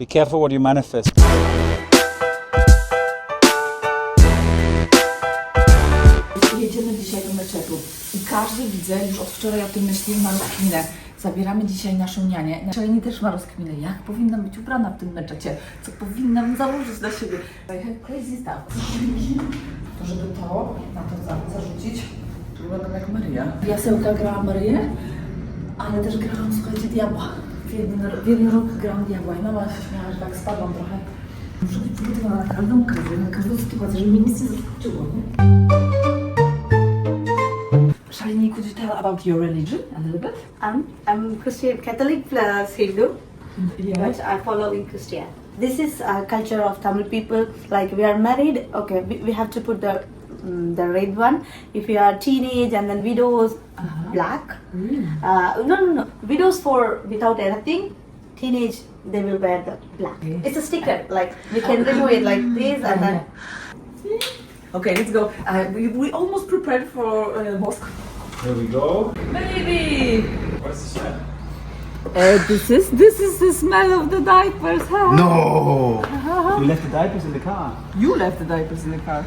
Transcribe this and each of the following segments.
Be careful what you manifest. Jedziemy dzisiaj do meczetu i każdy widzę, już od wczoraj o tym myśli, ma rozkminę. Zabieramy dzisiaj naszą nianię. Naczelni też ma rozkminę, jak powinnam być ubrana w tym meczecie, co powinnam założyć dla siebie. Crazy stuff. To żeby to, na to za, zarzucić, to wyglądam jak Maria. Jasełka grałam Maryję, ale też grałam, słuchajcie, diabła. W jeden, w jeden rok grałam diabła i mama się śmiała, że tak spadłam trochę. Muszę być przygotowana na każdą okazję, na każdą sytuację, żeby mnie nic nie zaskoczyło, nie? Shalini, could you tell about your religion a little bit? I'm, um, I'm Christian, Catholic plus Hindu, Yeah. but I follow in Christian. This is a culture of Tamil people. Like we are married, okay, we, we have to put the mm, the red one. If you are teenage and then widows, black. Uh, no, no, no. Widows for without anything. Teenage, they will wear the black. Okay. It's a sticker. Like we can remove it like this and then. Okay, let's go. Uh, we, we almost prepared for uh, mosque. Here we go. Baby! What is the smell? Uh, this is this is the smell of the diapers. No! you left the diapers in the car. You left the diapers in the car.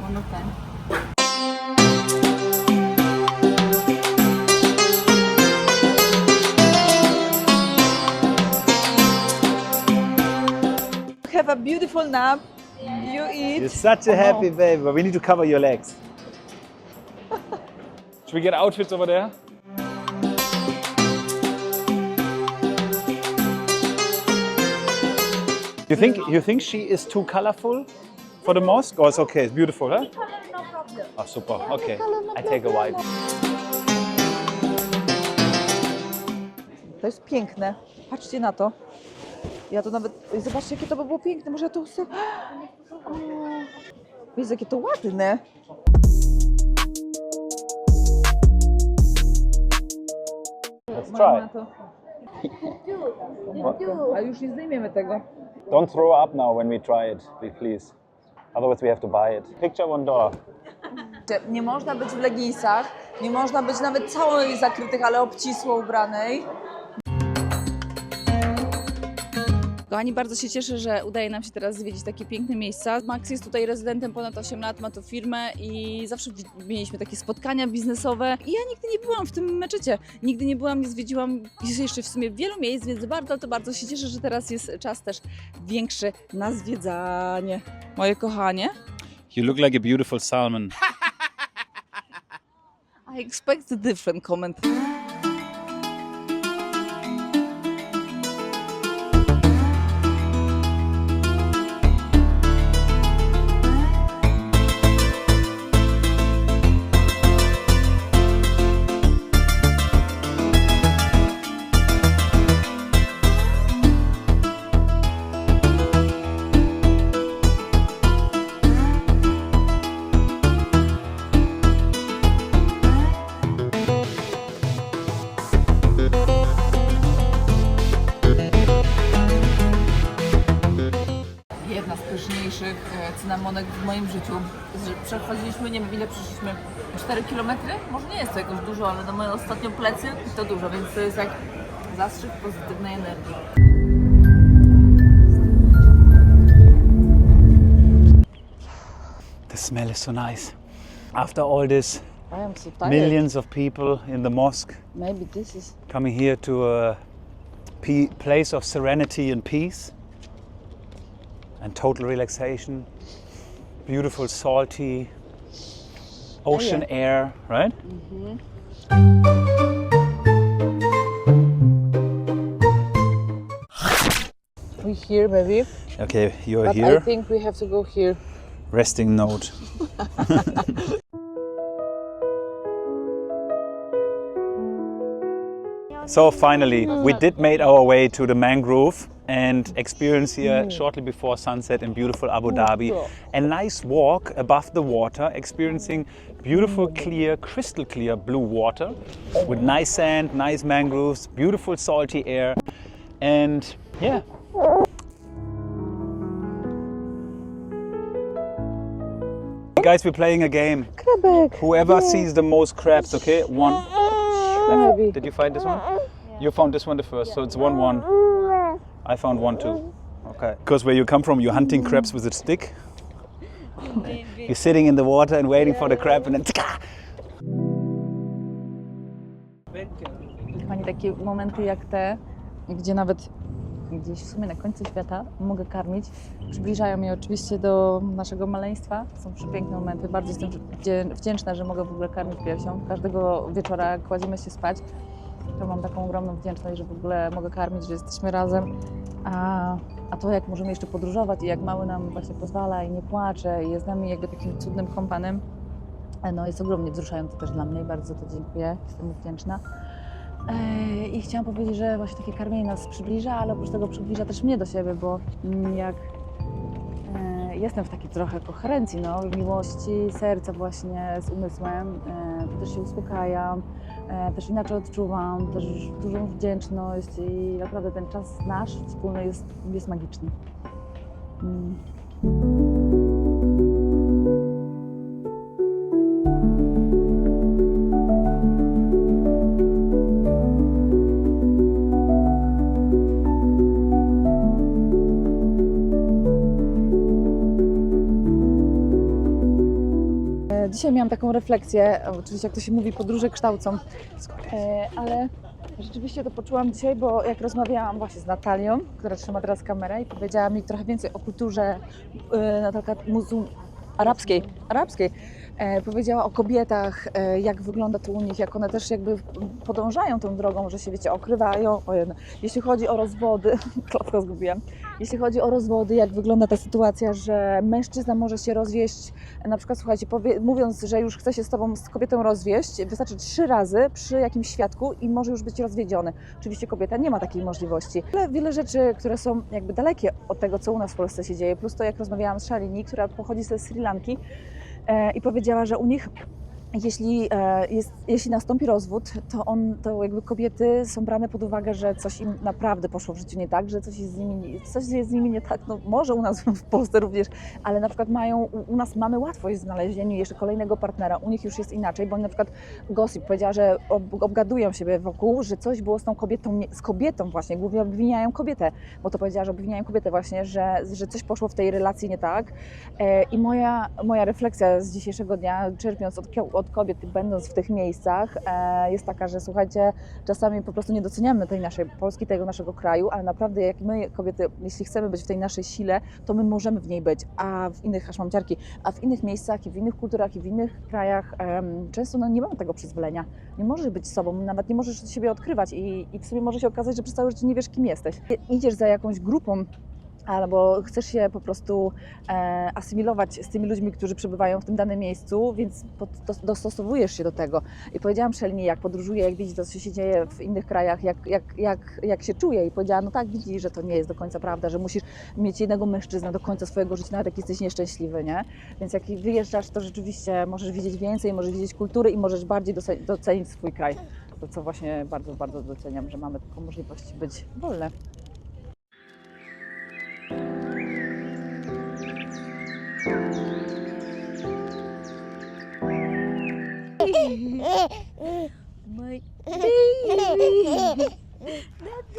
One more time. have a beautiful nap. You eat. You're such a happy baby, but we need to cover your legs. Should we get outfits over there? You think you think she is too colorful for the mosque, or it's okay? It's beautiful, huh? No problem. Oh, super. Okay, I take a white. To jest piękne. Patrzcie na to. Ja to nawet. Zobaczcie, jakie to by było piękne. Może ja to sobie. O, jakie to ładne. Let's try. to. A już nie zdejmiemy tego. Don't throw up now when we try it, please. Otherwise, we have to buy it. Picture one dollar. Nie można być w leginsach, nie można być nawet całej zakrytych, ale obcisło ubranej. Kochani, bardzo się cieszę, że udaje nam się teraz zwiedzić takie piękne miejsca. Max jest tutaj rezydentem ponad 8 lat, ma tu firmę i zawsze mieliśmy takie spotkania biznesowe. I ja nigdy nie byłam w tym meczecie. Nigdy nie byłam, nie zwiedziłam jeszcze w sumie wielu miejsc, więc bardzo, to bardzo się cieszę, że teraz jest czas też większy na zwiedzanie. Moje kochanie. You look like a beautiful salmon. I expect a different comment. Pyszniejszych e, cynamonek w moim życiu. Przechodziliśmy, nie wiem ile przeszliśmy, 4 km? Może nie jest to jakoś dużo, ale na moje ostatnio plecy to dużo, więc to jest jak zastrzyk pozytywnej energii. The smell is so nice. After all this, I am so tired. millions of people in the mosque Maybe this is... coming here to a place of serenity and peace and total relaxation. Beautiful, salty ocean oh, air, right? Mm-hmm. We here, maybe. Okay, you're But I think we have to go here. Resting note. so finally, we uh-huh. did made our way to the mangrove and experience here mm. shortly before sunset in beautiful Abu Dhabi a nice walk above the water, experiencing beautiful, mm. clear, crystal clear blue water with nice sand, nice mangroves, beautiful salty air, and yeah, guys, we're playing a game. Whoever sees the most crabs, okay? One. Did you find this one? You found this one the first, so it's one one. I found one too. Okay. Because where you come from, you're hunting crabs with a stick. You're sitting in the water and waiting for the crab, and then. Kochani, takie momenty jak te, gdzie nawet gdzieś w sumie na końcu świata mogę karmić, przybliżają mnie oczywiście do naszego maleństwa. Są przepiękne momenty. Bardzo jestem wdzięczna, że mogę w ogóle karmić piersią. Każdego wieczora, kładziemy się spać, to mam taką ogromną wdzięczność, że w ogóle mogę karmić, że jesteśmy razem. A, a to, jak możemy jeszcze podróżować i jak mały nam właśnie pozwala i nie płacze i jest z nami jakby takim cudnym kompanem, no jest ogromnie wzruszające też dla mnie i bardzo to dziękuję. Jestem wdzięczna. I chciałam powiedzieć, że właśnie takie karmienie nas przybliża, ale oprócz tego przybliża też mnie do siebie, bo mm, jak e, jestem w takiej trochę koherencji, no, miłości serca właśnie z umysłem, e, to też się uspokajam, też inaczej odczuwam, też dużą wdzięczność i naprawdę ten czas nasz wspólny jest, jest magiczny. Dzisiaj miałam taką refleksję, e, oczywiście jak to się mówi, podróże kształcą, E, ale rzeczywiście to poczułam dzisiaj, bo jak rozmawiałam właśnie z Natalią, która trzyma teraz kamerę i powiedziała mi trochę więcej o kulturze e, Natalka muzum arabskiej, arabskiej. E, powiedziała o kobietach, e, jak wygląda to u nich, jak one też jakby podążają tą drogą, że się wiecie, okrywają. Jeśli chodzi o rozwody, klapka zgubiłam. Jeśli chodzi o rozwody, jak wygląda ta sytuacja, że mężczyzna może się rozwieść, na przykład słuchajcie, powie, mówiąc, że już chce się z tobą, z kobietą rozwieść, wystarczy trzy razy przy jakimś świadku i może już być rozwiedziony. Oczywiście kobieta nie ma takiej możliwości. Ale wiele rzeczy, które są jakby dalekie od tego, co u nas w Polsce się dzieje, plus to jak rozmawiałam z Shalini, która pochodzi ze Sri Lanki i powiedziała, że u nich jeśli, e, jest, jeśli nastąpi rozwód, to, on, to jakby kobiety są brane pod uwagę, że coś im naprawdę poszło w życiu nie tak, że coś jest z nimi, coś jest z nimi nie tak, no może u nas w Polsce również, ale na przykład mają, u, nas mamy łatwość w znalezieniu jeszcze kolejnego partnera, u nich już jest inaczej, bo na przykład Gossip powiedziała, że ob, obgadują siebie wokół, że coś było z tą kobietą, z kobietą właśnie, głównie obwiniają kobietę, bo to powiedziała, że obwiniają kobietę właśnie, że, że coś poszło w tej relacji nie tak. E, i moja, moja refleksja z dzisiejszego dnia, czerpiąc od, od kobiet, będąc w tych miejscach, e, jest taka, że słuchajcie, czasami po prostu nie doceniamy tej naszej Polski, tego naszego kraju, ale naprawdę jak my kobiety, jeśli chcemy być w tej naszej sile, to my możemy w niej być, a w innych, aż mam ciarki, a w innych miejscach i w innych kulturach i w innych krajach często no, nie mamy tego przyzwolenia. Nie możesz być sobą, nawet nie możesz siebie odkrywać i, i w sumie może się okazać, że przez całe życie nie wiesz, kim jesteś. Idziesz za jakąś grupą, albo chcesz się po prostu e, asymilować z tymi ludźmi, którzy przebywają w tym danym miejscu, więc pod, dos- dostosowujesz się do tego. I powiedziałam Szelni, jak podróżuję, jak widzi to, co się dzieje w innych krajach, jak, jak, jak, jak się czuję. I powiedziała, no tak, widzi, że to nie jest do końca prawda, że musisz mieć jednego mężczyznę do końca swojego życia, nawet jak jesteś nieszczęśliwy, nie? Więc jak wyjeżdżasz, to rzeczywiście możesz widzieć więcej, możesz widzieć kultury i możesz bardziej doce- docenić swój kraj. To co właśnie bardzo, bardzo doceniam, że mamy taką możliwość być wolne.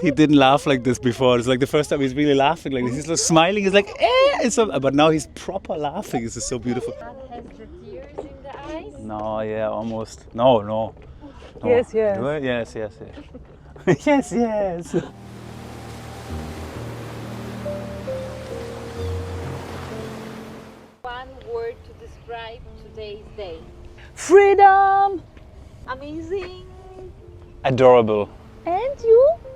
He didn't laugh like this before. It's like the first time he's really laughing like this. He's like smiling. He's like, eh. It's so, but now he's proper laughing. This is so beautiful. has the tears in the eyes. No, yeah, almost. No, no. no. Yes, yes. Do it? Yes, yes, yes. yes, yes. One word to describe today's day. Freedom! Amazing. Adorable. And you?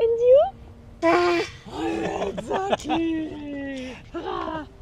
And you? Exactly.